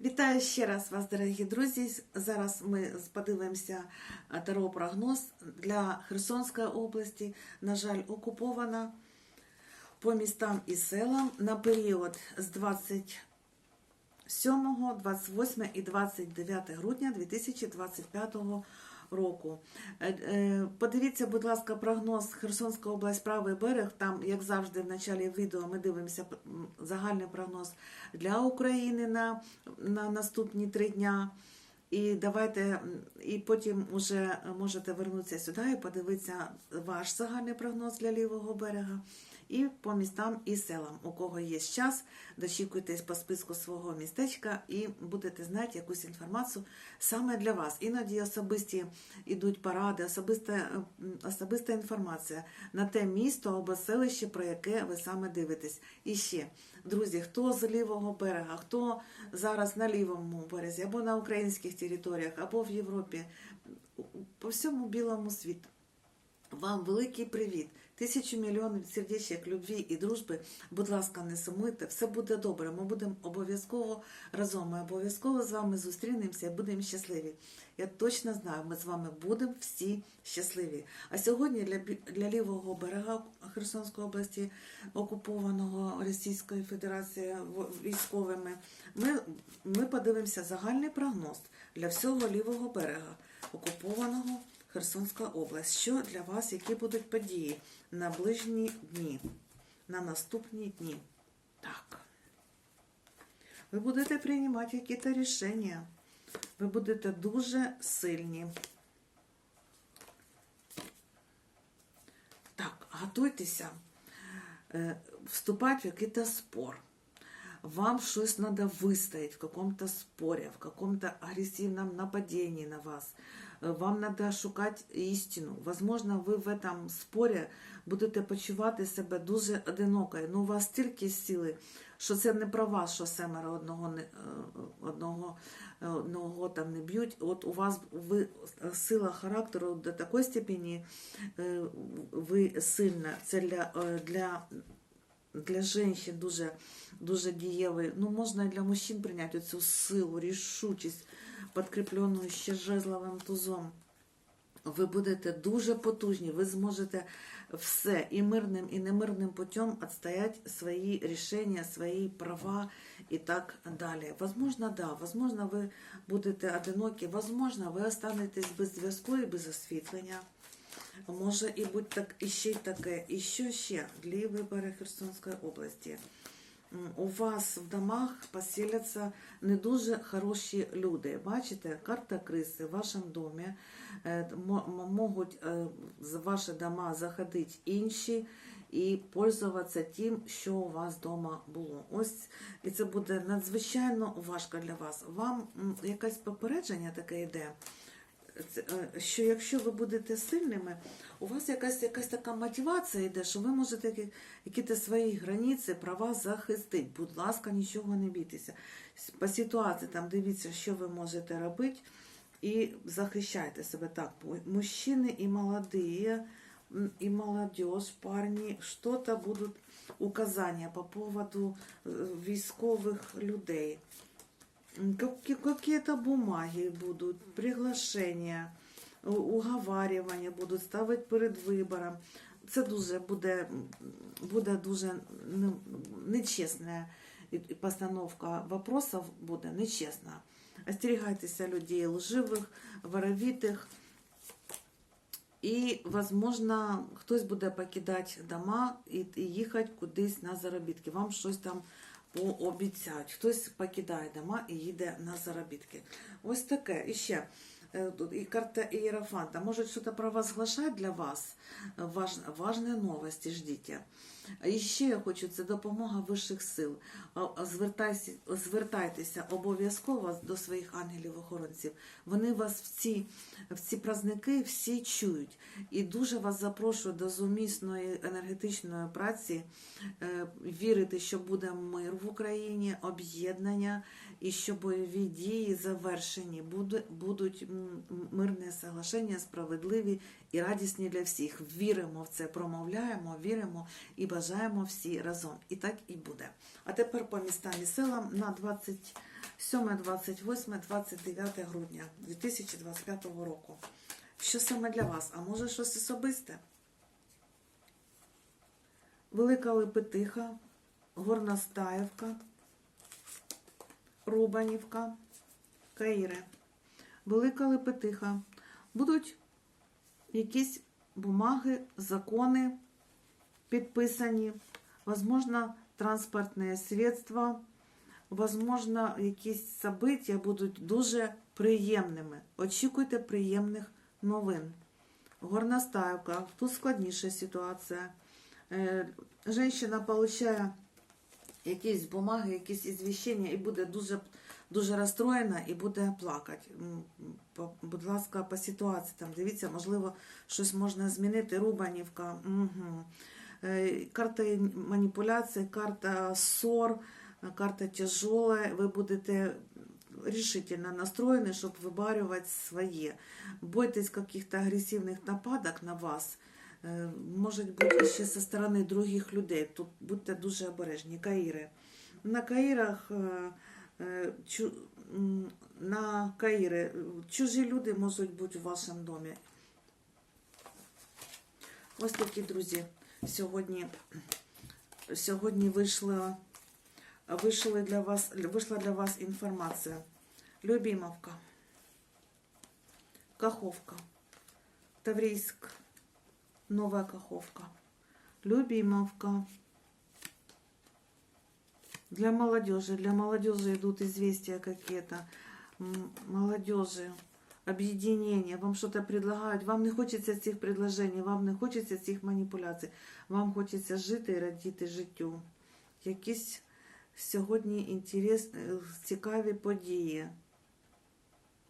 Вітаю ще раз вас, дорогі друзі. Зараз ми подивимося е, таро-прогноз для Херсонської області. На жаль, окупована по містам і селам на період з 27, 28 і 29 грудня 2025 року. Е, е, Подивіться, будь ласка, прогноз Херсонська область, правий берег. Там, як завжди, в началі відео ми дивимося загальний прогноз для України на, на наступні три дня. І давайте, і потім уже можете вернутися сюди і подивитися ваш загальний прогноз для лівого берега. І по містам і селам. У кого є час, дочікуйтесь по списку свого містечка і будете знати якусь інформацію саме для вас. Іноді особисті йдуть поради, особиста, е, особиста інформація на те місто або селище, про яке ви саме дивитесь. І ще, друзі, хто з лівого берега, хто зараз на лівому березі, або на українських територіях, або в Європі, по всьому білому світу. Вам великий привіт. Тисячу мільйонів сердечок, любві і дружби. Будь ласка, не сумуйте, все буде добре. Ми будемо обов'язково разом. Ми обов'язково з вами зустрінемося і будемо щасливі. Я точно знаю, ми з вами будемо всі щасливі. А сьогодні для, для лівого берега Херсонської області, окупованого Російською Федерацією військовими, ми, ми подивимося загальний прогноз для всього лівого берега окупованого. Херсонська область. Що для вас, які будуть події на ближні дні, на наступні дні? Так. Ви будете приймати якісь рішення. Ви будете дуже сильні. Так, готуйтеся е, вступати в якийсь спор. Вам щось треба вистоять в каком-то споре, в каком-то агрессивном нападении на вас. Э, Вам треба шукати істину. Возможно, ви в этом спорі будете почувати себе дуже одинокою. Ну, у вас стільки сили, що це не про вас, що семеро одного, е, одного, е, одного там не б'ють. От у вас ви, сила характеру до такої степені е, ви сильна. Це для, е, для для жінок дуже, дуже дієвий. Ну, можна і для мужчин прийняти цю силу, рішучість, підкріплену ще жезловим тузом. Ви будете дуже потужні, ви зможете все і мирним, і немирним путем отстоять свої решения, свої права і так далі. Возможно, да, возможно, ви будете одинокі, возможно, ви останетесь без зв'язку і без освітлення. Може і бути так, і ще таке. І що ще? для вибори Херсонської області. У вас в домах поселяться не дуже хороші люди. Бачите, карта криси в вашому домі е, можуть е, з ваші дома заходити інші і пользуватися тим, що у вас вдома було. Ось і це буде надзвичайно важко для вас. Вам якесь попередження таке йде е, що якщо ви будете сильними, у вас якась якась така мотивація йде, що ви можете якісь свої границі, права захистити. Будь ласка, нічого не бійтеся. По ситуації там дивіться, що ви можете робити, і захищайте себе так. Мужчини і молоді, і молодежь, парні, що-то будуть указання по поводу е, військових людей. Какие-то бумаги будут, приглашення, у- уговарювання будуть ставити перед вибором. Це дуже буде, буде дуже ну, нечесна постановка вопросов буде нечесна. Остерігайтеся людей лживих, воровитих. І, возможно, хтось буде покидати дома і їхати кудись на заробітки. Вам щось там пообіцяють. Хтось покидає дома і їде на заробітки. Ось таке. І ще е, тут і карта Ієрофанта. может что-то провозглашать для вас. Важ, важні новості ждіть. І ще я хочу, це допомога вищих сил. Звертайся, звертайтеся обов'язково до своїх ангелів-охоронців. Вони вас в ці, в ці праздники всі чують. І дуже вас запрошую до зумісної енергетичної праці, е, вірити, що буде мир в Україні, об'єднання і що бойові дії завершені, будуть мирне соглашення, справедливі і радісні для всіх. Віримо в це, промовляємо, віримо і бажаємо всі разом. І так і буде. А тепер по містам і селам на 20 7, 28, 29 грудня 2025 року. Що саме для вас? А може щось особисте? Велика Лепетиха, Горностаївка, Рубанівка, Каїри. Велика Лепетиха. Будуть якісь бумаги, закони підписані, возможно, транспортні средства, возможно, якісь события будуть дуже приємними. Очікуйте приємних новин. Горностаївка, тут складніша ситуація. Е, Женщина получає якісь бумаги, якісь ізвіщення і буде дуже, дуже розстроєна і буде плакати. Будь ласка, по ситуації там дивіться, можливо, щось можна змінити. Рубанівка. Угу. Карта маніпуляції, карта ссор, е, карта тяжелая. Ви будете решительно настроєні, щоб вибарювати своє. Бойтесь каких-то агрессивных нападок на вас. Е, Можуть бути ще зі сторони других людей. Тут будьте дуже обережні. Каїри. На Каїрах е, е, на Каїри е, чужі люди можуть бути у вашому домі. Ось такі друзі. Сьогодні, сьогодні вийшла, вийшла для вас, вийшла для вас інформація. Любімовка, Каховка, Таврійськ, Нова Каховка, Любимовка. Для молодежи, для молодежи идут известия какие-то. М, Молодежи, Объединение, вам что-то предлагають, вам не хочеться цих предложень, вам не хочеться цих маніпуляцій, вам хочеться жити і радіти життю. Якісь сьогодні інтерес, е, цікаві події.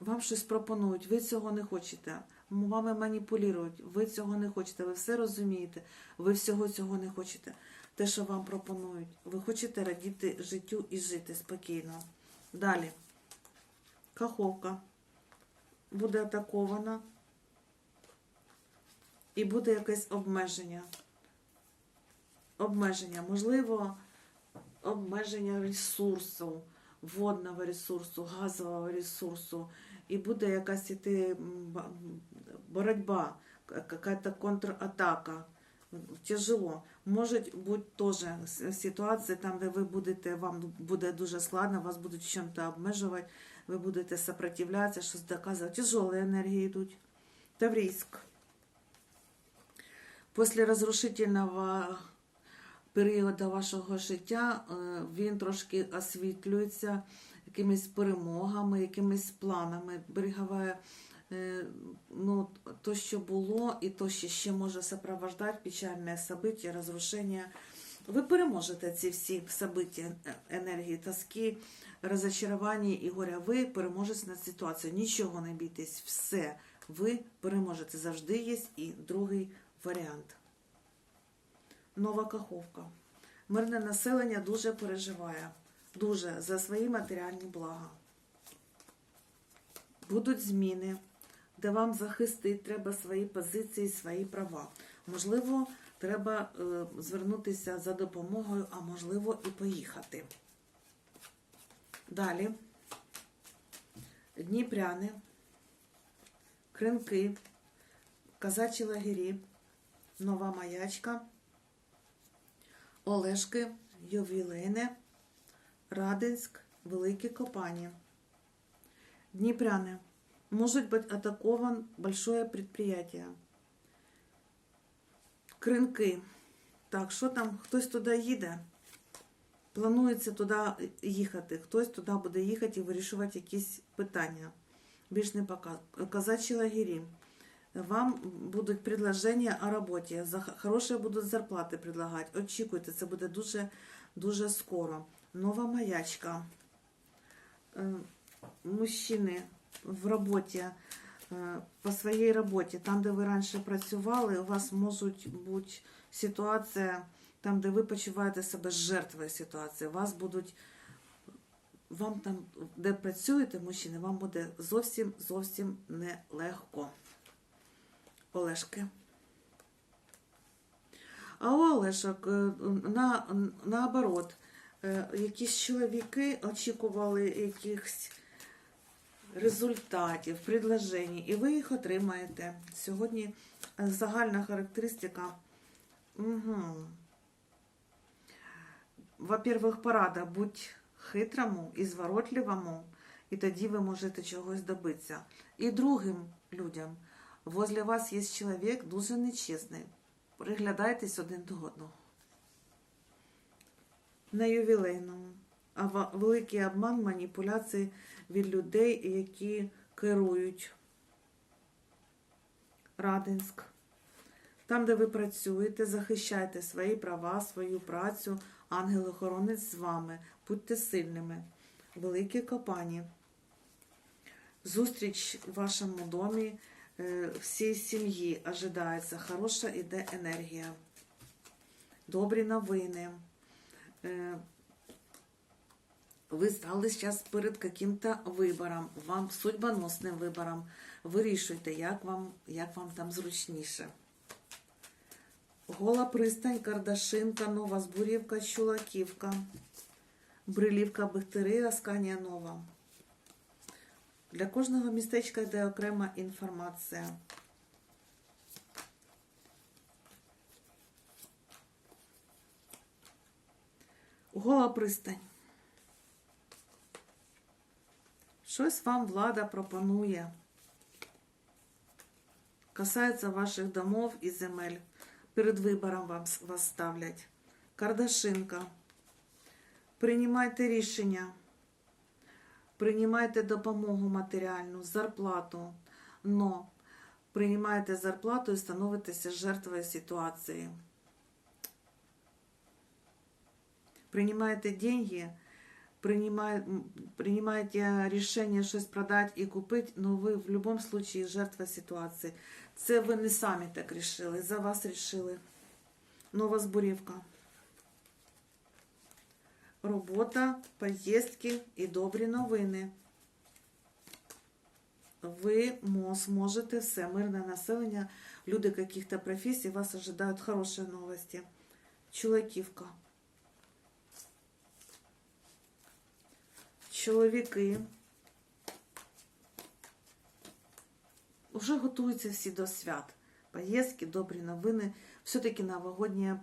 Вам щось пропонують, ви цього не хочете. Вами маніпулюють, ви цього не хочете, ви все розумієте, ви всього цього не хочете. Те, що вам пропонують, ви хочете радіти життю і жити спокійно. Далі. Каховка буде атакована і буде якесь обмеження. Обмеження, можливо, обмеження ресурсу, водного ресурсу, газового ресурсу, і буде якась іти боротьба, какая-то контратака. Тяжело. Може бути теж ситуація, там, де ви будете, вам буде дуже складно, вас будуть чим-то обмежувати, ви будете сопротивлятися, щось доказувати. Тяжелі енергії йдуть. Таврійськ. Після розрушительного періоду вашого життя е, він трошки освітлюється якимись перемогами, якимись планами. Берегова, ну, то, що було, і то, що ще може сопровождати печальне событие, розрушення. Ви переможете ці всі события, е, енергії, тоски, розочарування і горя. Ви переможете над ситуацією. Нічого не бійтесь, все. Ви переможете. Завжди є і другий варіант. Нова Каховка. Мирне населення дуже переживає. Дуже за свої матеріальні блага. Будуть зміни, де вам захистити треба свої позиції, свої права. Можливо, треба е, звернутися за допомогою, а можливо і поїхати. Далі. Дніпряни, Кринки, Казачі лагері, Нова Маячка, Олешки, Ювілейне, Радинськ, Великі Копані. Дніпряне. Может быть атакован большое предприятие. Кринки. Так, що там? Хтось туди їде? Планується туди їхати. Хтось туди буде їхати і вирішувати якісь питання. Більш не пока. Казачі лагері. Вам будуть предложення о роботі. За хороші будуть зарплати предлагати. Очікуйте, це буде дуже, дуже скоро. Нова маячка. Е, Мужчини в роботі, е, по своїй роботі, там, де ви раніше працювали, у вас можуть бути ситуація, там, де ви почуваєте себе жертвою ситуації. Вас будуть, вам там, де працюєте, мужчини, вам буде зовсім зовсім нелегко. Олешки. А у Олешок е, на, наоборот, е, якісь чоловіки очікували якихось результатів, предложень, і ви їх отримаєте. Сьогодні е, загальна характеристика. Угу. Во-первых, порада будь хитрому і зворотливому, і тоді ви можете чогось добитися. І другим людям, возле вас є чоловік дуже нечесний. Приглядайтесь один до одного. На ювілейному. А великий обман, маніпуляції від людей, які керують. Радинськ. Там, де ви працюєте, захищайте свої права, свою працю. Ангел-охоронець з вами. Будьте сильними. Великі копані. Зустріч в вашому домі е, всій сім'ї ожидається. Хороша іде енергія. Добрі новини. Ви стали зараз перед каким-то вибором, вам судьбоносним вибором. Вирішуйте, як вам, як вам там зручніше. Гола пристань, Кардашинка, Нова Збурівка, Чулаківка, Брилівка, Бехтери, Асканія Нова. Для кожного містечка йде окрема інформація. Гола пристань. Щось вам влада пропонує. Касається ваших домов і земель. Перед вибором вам, вас ставлять. Кардашинка. Приймайте рішення. Приймайте допомогу матеріальну, зарплату. Но приймаєте зарплату і становитеся жертвою ситуації. Принимаете деньги, м, принимаете решение щось продать і купити, но ви в будь-якому случае жертва ситуації. Це ви не самі так рішили, за вас рішили. Нова збурівка. Робота, поїздки і добрі новини. Ви мо- зможете все, мирне населення, люди каких-то професій, вас ожидают хорошие новости. Чулаківка. Чоловіки вже готуються всі до свят. Поїздки, добрі новини. Все-таки новогоднє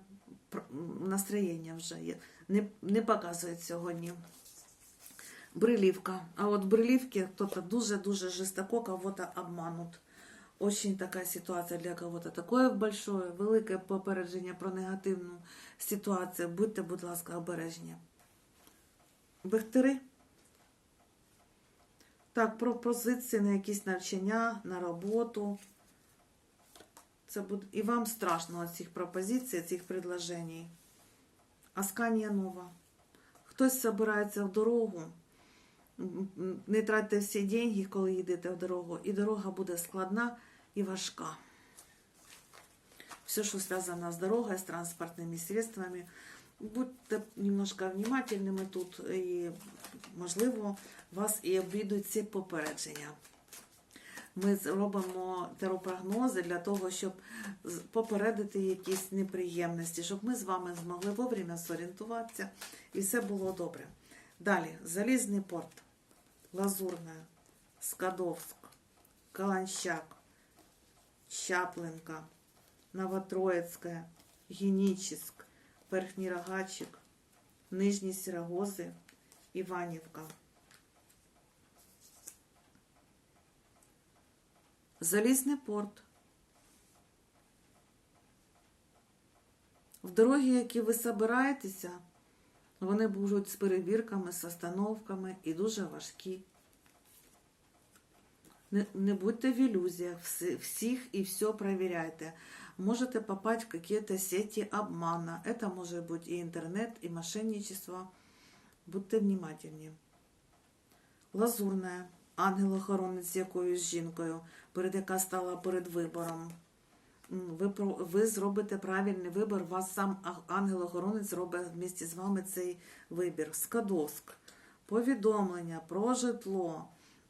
настроєння вже є. Не, не показують сьогодні. Брилівка. А от в Брилівці хто-то дуже-дуже жорстоко кого-то обманут. Очень така ситуація для кого-то. Такое большое, велике попередження про негативну ситуацію. Будьте, будь ласка, обережні. Бехтери. Так, пропозиції на якісь навчання, на роботу. Це буде... І вам страшно цих пропозицій, цих предложень. Асканія нова. Хтось збирається в дорогу. Не тратьте всі деньги, коли йдете в дорогу. І дорога буде складна і важка. Все, що зв'язано з дорогою, з транспортними средствами. Будьте немножко внимательними тут, і, можливо, вас і обійдуть ці попередження. Ми зробимо теропрогнози для того, щоб попередити якісь неприємності, щоб ми з вами змогли вовремя зорієнтуватися і все було добре. Далі, Залізний порт, Лазурне, Скадовськ, Каланщак, Чаплинка, Новотроїцьке, Генічеськ, Верхній Рогачик, Нижні Сірогози, Іванівка. Залізний порт. В дороги, які ви собираєтеся, вони будуть з перевірками, з остановками і дуже важкі. Не, не будьте в ілюзіях, всі, всіх і все проверяйте. Можете попасть в какие-то сети обмана. Это может быть и интернет, и мошенничество. Будьте внимательні. Лазурне, ангел-охоронець якоюсь жінкою, перед яка стала перед вибором. Ви, ви зробите правильний вибір, вас сам ангел-охоронець зробить вместе з вами цей вибір. Скадовськ. Повідомлення про житло,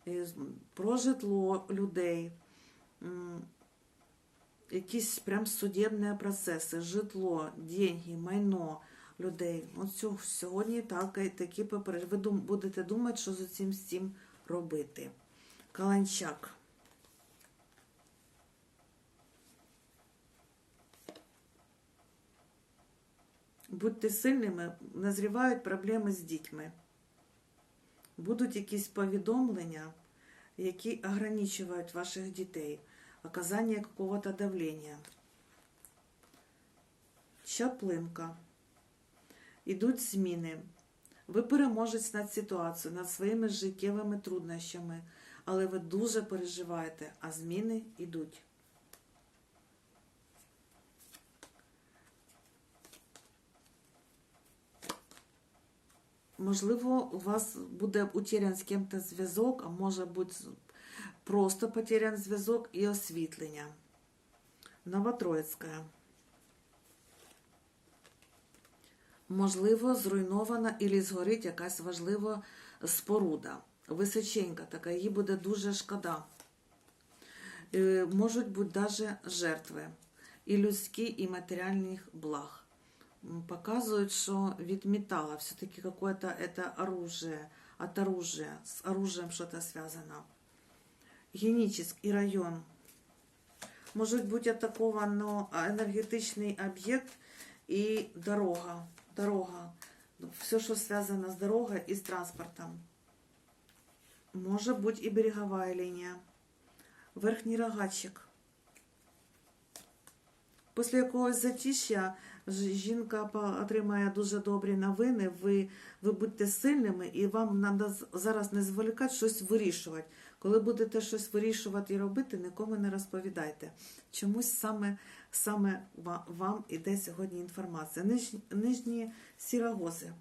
е, про житло людей. Якісь прям судебні процеси, житло, деньги, майно, людей. От сьогодні так, такі попереж. Ви будете думати, що з цим з цим робити. Каланчак. Будьте сильними, назрівають проблеми з дітьми. Будуть якісь повідомлення, які ограничують ваших дітей, оказання какого-то давлення. Чаплинка. Ідуть зміни. Ви переможець над ситуацією, над своїми життєвими труднощами, але ви дуже переживаєте, а зміни йдуть. Можливо, у вас буде утерян з ким-то зв'язок, а може бути просто потерян зв'язок і освітлення. Новотроїцька. Можливо, зруйнована і згорить якась важлива споруда. Височенька така, їй буде дуже шкода. Е, Можуть бути навіть жертви і людські, і матеріальних благ. Показують, що від металла все-таки какое-то оружие, от оружия, с оружием что-то связано. Генический район. Может бути атаковано енергетичний об'єкт і дорога. Дорога. Все, що зв'язано з дорогою і з транспортом. Може бути і берегова лінія. Верхній рогатчик. Після якогось ж- жінка отримає дуже добрі новини. Ви, ви будьте сильними, і вам треба зараз не зволікати щось вирішувати. Коли будете щось вирішувати і робити, нікому не розповідайте. Чомусь саме, саме вам іде сьогодні інформація. Ниж, нижні сірогози.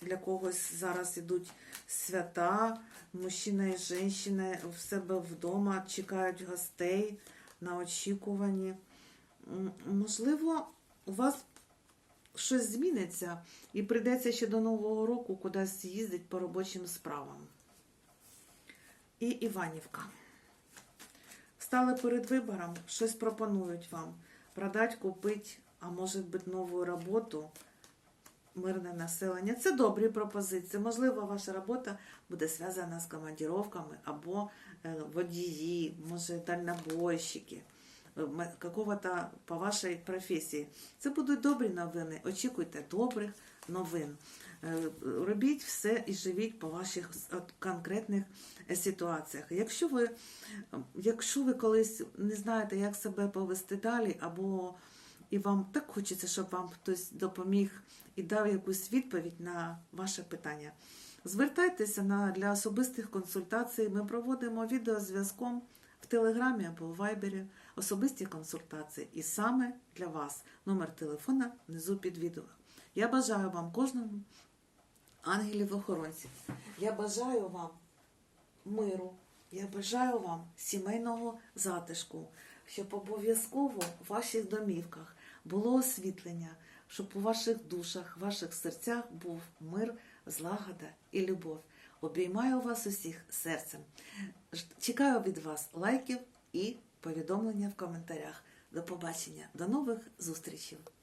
Для когось зараз ідуть свята, мужчина і жінка в себе вдома чекають гостей на очікуванні. Можливо, у вас щось зміниться і прийдеться ще до Нового року кудись їздити по робочим справам. І Іванівка. Стали перед вибором, щось пропонують вам. Продати, купити, а може бути нову роботу, мирне населення. Це добрі пропозиції. Можливо, ваша робота буде зв'язана з командировками або е, водії, може дальнобойщики, е, м- какого-то по вашій професії. Це будуть добрі новини. Очікуйте добрих новин. Е, Робіть все і живіть по ваших конкретних е, ситуаціях. Якщо ви, якщо ви колись не знаєте, як себе повести далі, або і вам так хочеться, щоб вам хтось допоміг і дав якусь відповідь на ваше питання. Звертайтеся на, для особистих консультацій. Ми проводимо відеозв'язком в Телеграмі або в Вайбері особисті консультації. І саме для вас номер телефона внизу під відео. Я бажаю вам кожному ангелів-охоронців. Я бажаю вам миру. Я бажаю вам сімейного затишку, щоб обов'язково в ваших домівках було освітлення, щоб у ваших душах, ваших серцях був мир, злагода і любов. Обіймаю вас усіх серцем. Чекаю від вас лайків і повідомлення в коментарях. До побачення, до нових зустрічей!